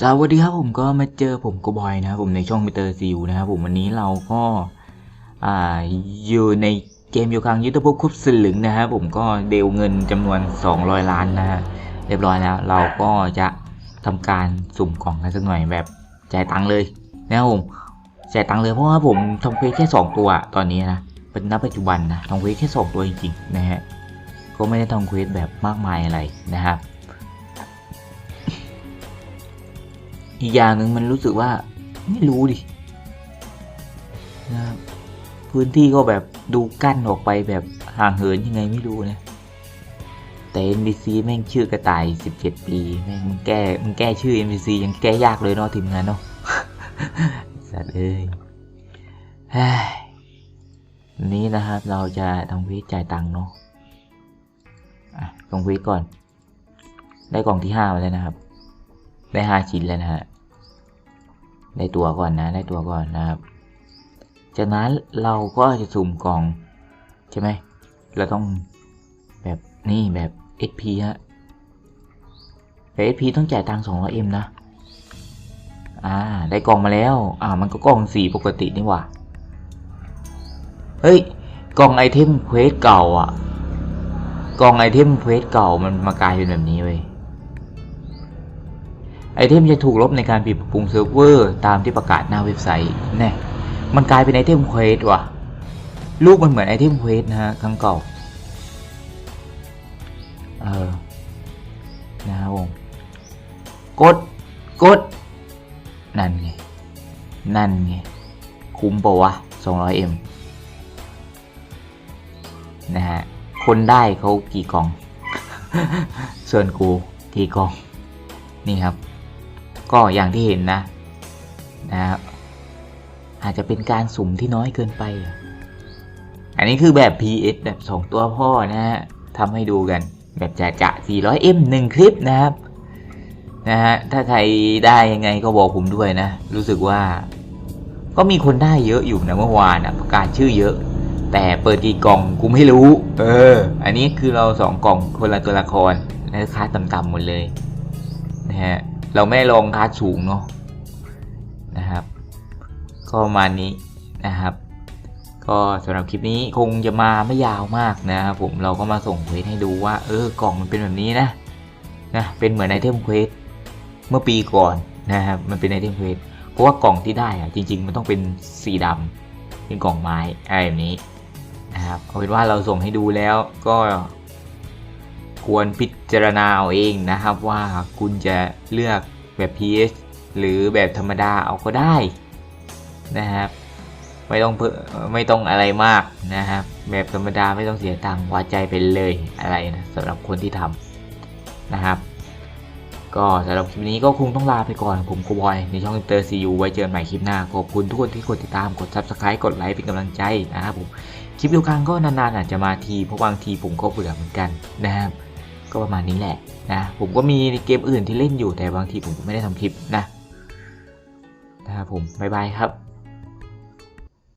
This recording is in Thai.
สวัสดีครับผมก็มาเจอผมก็บอยนะครับผมในช่องมิเตอร์ซิวนะครับผมวันนี้เราก็อ่าอยู่ในเกมอยู่ครั้งยุทธภพคุบสลึงนะครับผมก็เดลเงินจำนวน 200 ล้านนะฮะเรียบร้อยแล้ว เราก็จะทำการสุ่มกล่องกันสักหน่อยแบบจ่ายตังค์เลยนะครับผมจ่ายตังค์เลยเพราะว่าผมทำเควสแค่ 2 ตัวตอนนี้นะเป็นณปัจจุบันนะทำเควสแค่ 2 ตัวจริงๆนะฮะก็ไม่ได้ทำเควสแบบมากมายอะไรนะครับ อีกอย่างหนึ่งมันรู้สึกว่า ไม่รู้ดินะครับพื้นที่ก็แบบดูกั้นออกไปแบบห่างเหินยังไงไม่รู้นะ แต่ NPC แม่งชื่อกระต่าย 17 ปี แม่งมึงแก้มึงแก้ชื่อ NPC ยังแก้ยากเลยเนาะทีมงานเนาะสัตว์เอ้ยเฮ้ยวันนี้นะครับเราจะทำเวทจ่ายตังค์เนาะอะลงเวทก่อน ได้กล่องที่ห้ามาแล้วนะครับ ได้ห้าชิ้นแล้วนะฮะ ได้ตัวก่อนนะ ได้ตัวก่อนนะครับ จากนั้นเราก็จะสุ่มกล่อง ใช่ไหม เราต้องแบบนี่แบบ SP ฮะแบบ SP ต้องจ่ายตังค์ 200M นะ อ่า ได้กล่องมาแล้ว อ่า มันก็กล่องสีปกตินี่หว่า เฮ้ย กล่องไอเทมเควสเก่าอะ กล่องไอเทมเควสเก่ามันมากลายเป็นแบบนี้เว้ย ไอเทมจะถูกลบในการปรับปรุงเซิร์ฟเวอร์ตามที่ประกาศหน้าเว็บไซต์แน่มันกลายเป็นไอเทมเควสว่ะ รูปมันเหมือนไอเทมเควสนะฮะครั้งเก่า เออ นะครับผมกด กด นั่นไง นั่นไง คุ้มปะวะ 200M นะฮะ คนได้เขากี่กล่อง ส่วนกูกี่กล่อง นี่ครับ ก็อย่างที่เห็นนะนะครับอาจจะเป็นการสุ่มที่น้อยเกินไปอะอันนี้คือแบบ PS แบบสองตัวพ่อนะฮะทำให้ดูกันแบบจะจะ 400M 1 คลิปนะครับ นะฮะ ถ้าใครได้ยังไงก็บอกผมด้วยนะ รู้สึกว่า ก็มีคนได้เยอะอยู่นะเมื่อวานนะประกาศชื่อเยอะ แต่เปิดกี่กล่องกูไม่รู้ เออ อันนี้คือเราสองกล่องคนละตัวละครและค่าต่ำๆหมดเลย นะฮะ เราไม่ลงคาดสูงเนาะนะครับ ก็ประมาณนี้นะครับ ก็สำหรับคลิปนี้คงจะมาไม่ยาวมากนะครับผมเราก็มาส่งเควสให้ดูว่า เออกล่องมันเป็นแบบนี้นะนะเป็นเหมือนไอเทมเควสเมื่อปีก่อนนะครับมันเป็นไอเทมเควสเพราะว่ากล่องที่ได้อะจริง ๆ มันต้องเป็นสีดำเป็นกล่องไม้อะไรแบบนี้นะครับเอาเป็นว่าเราส่งให้ดูแล้วก็ ควรพิจารณาเอาเองนะครับว่าคุณจะเลือกแบบ PS หรือแบบธรรมดาเอาก็ได้นะครับไม่ต้องเพิ่มไม่ต้องอะไรมากนะครับแบบธรรมดาไม่ต้องเสียตังค์วัดใจไปเลยอะไรนะสำหรับคนที่ทำนะครับ ก็สำหรับคลิปนี้ก็คงต้องลาไปก่อนผมกูบอย ในช่องอินเตอร์ซียูไว้เจอกันใหม่คลิปหน้า ขอบคุณทุกคนที่กดติดตามกด subscribe กดไลค์เป็นกำลังใจนะครับผมคลิปเดียวกันก็นานๆอาจจะมาทีเพราะบางทีผมก็เบื่อเหมือนกันนะครับ ก็ประมาณนี้แหละนะผมก็มีเกมอื่นที่เล่นอยู่แต่บางทีผมก็ไม่ได้ทำคลิปนะนะครับผมบ๊ายบายครับ